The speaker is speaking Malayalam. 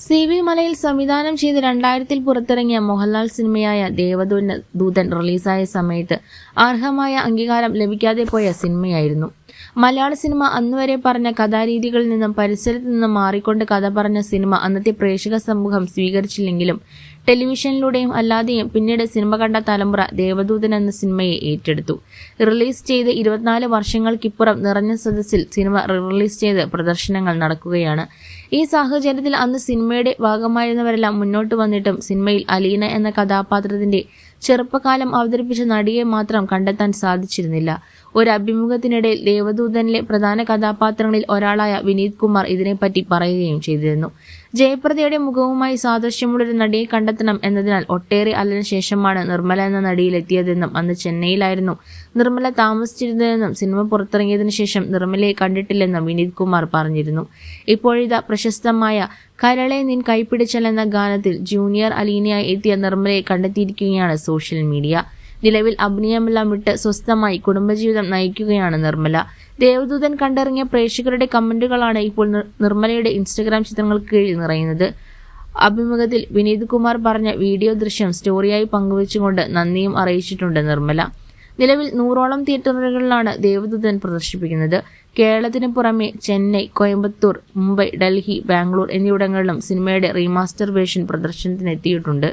സി വി മലയിൽ സംവിധാനം ചെയ്ത് രണ്ടായിരത്തിൽ പുറത്തിറങ്ങിയ മോഹൻലാൽ സിനിമയായ ദേവദൂതൻ ദൂതൻ റിലീസായ സമയത്ത് അർഹമായ അംഗീകാരം ലഭിക്കാതെ പോയ സിനിമയായിരുന്നു. മലയാള സിനിമ അന്നുവരെ പറഞ്ഞ കഥാരീതികളിൽ നിന്നും പരിസരത്ത് നിന്നും മാറിക്കൊണ്ട് കഥ പറഞ്ഞ സിനിമ അന്നത്തെ പ്രേക്ഷക സമൂഹം സ്വീകരിച്ചില്ലെങ്കിലും ടെലിവിഷനിലൂടെയും അല്ലാതെയും പിന്നീട് സിനിമ കണ്ട തലമുറ ദേവദൂതൻ എന്ന സിനിമയെ ഏറ്റെടുത്തു. റിലീസ് ചെയ്ത് ഇരുപത്തിനാല് വർഷങ്ങൾക്കിപ്പുറം നിറഞ്ഞ സദസ്സിൽ സിനിമ റിലീസ് ചെയ്ത് പ്രദർശനങ്ങൾ നടക്കുകയാണ്. ഈ സാഹചര്യത്തിൽ അന്ന് സിനിമയുടെ ഭാഗമായിരുന്നവരെല്ലാം മുന്നോട്ട് വന്നിട്ടും സിനിമയിൽ അലീന എന്ന കഥാപാത്രത്തിന്റെ ചെറുപ്പകാലം അവതരിപ്പിച്ച നടിയെ മാത്രം കണ്ടെത്താൻ സാധിച്ചിരുന്നില്ല. ഒരു അഭിമുഖത്തിനിടയിൽ ദേവദൂതനിലെ പ്രധാന കഥാപാത്രങ്ങളിൽ ഒരാളായ വിനീത് കുമാർ ഇതിനെപ്പറ്റി പറയുകയും ചെയ്തിരുന്നു. ജയപ്രദയുടെ മുഖവുമായി സാദൃശ്യമുള്ളൊരു നടിയെ കണ്ടെത്തണം എന്നതിനാൽ ഒട്ടേറെ അല്ലിന് ശേഷമാണ് നിർമ്മല എന്ന നടിയിലെത്തിയതെന്നും അന്ന് ചെന്നൈയിലായിരുന്നു നിർമ്മല താമസിച്ചിരുന്നതെന്നും സിനിമ പുറത്തിറങ്ങിയതിനു ശേഷം നിർമ്മലയെ കണ്ടിട്ടില്ലെന്നും വിനീത് കുമാർ പറഞ്ഞിരുന്നു. ഇപ്പോഴിതാ പ്രശസ്തമായ കരളെ നിൻ കൈപ്പിടിച്ചൽ എന്ന ഗാനത്തിൽ ജൂനിയർ അലീനയായി എത്തിയ നിർമ്മലയെ കണ്ടെത്തിയിരിക്കുകയാണ് സോഷ്യൽ മീഡിയ. നിലവിൽ അഭിനയമെല്ലാം വിട്ട് സ്വസ്ഥമായി കുടുംബജീവിതം നയിക്കുകയാണ് നിർമ്മല. ദേവദൂതൻ കണ്ടിറങ്ങിയ പ്രേക്ഷകരുടെ കമന്റുകളാണ് ഇപ്പോൾ നിർമ്മലയുടെ ഇൻസ്റ്റഗ്രാം ചിത്രങ്ങൾക്ക് കീഴിൽ നിറയുന്നത്. അഭിമുഖത്തിൽ വിനീത് കുമാർ പറഞ്ഞ വീഡിയോ ദൃശ്യം സ്റ്റോറിയായി പങ്കുവച്ചുകൊണ്ട് നന്ദിയും അറിയിച്ചിട്ടുണ്ട് നിർമ്മല. നിലവിൽ നൂറോളം തിയേറ്ററുകളിലാണ് ദേവദൂതൻ പ്രദർശിപ്പിക്കുന്നത്. കേരളത്തിന് പുറമെ ചെന്നൈ കോയമ്പത്തൂർ മുംബൈ ഡൽഹി ബാംഗ്ലൂർ എന്നിവിടങ്ങളിലും സിനിമയുടെ റീമാസ്റ്റർ വേഷൻ പ്രദർശനത്തിനെത്തിയിട്ടുണ്ട്.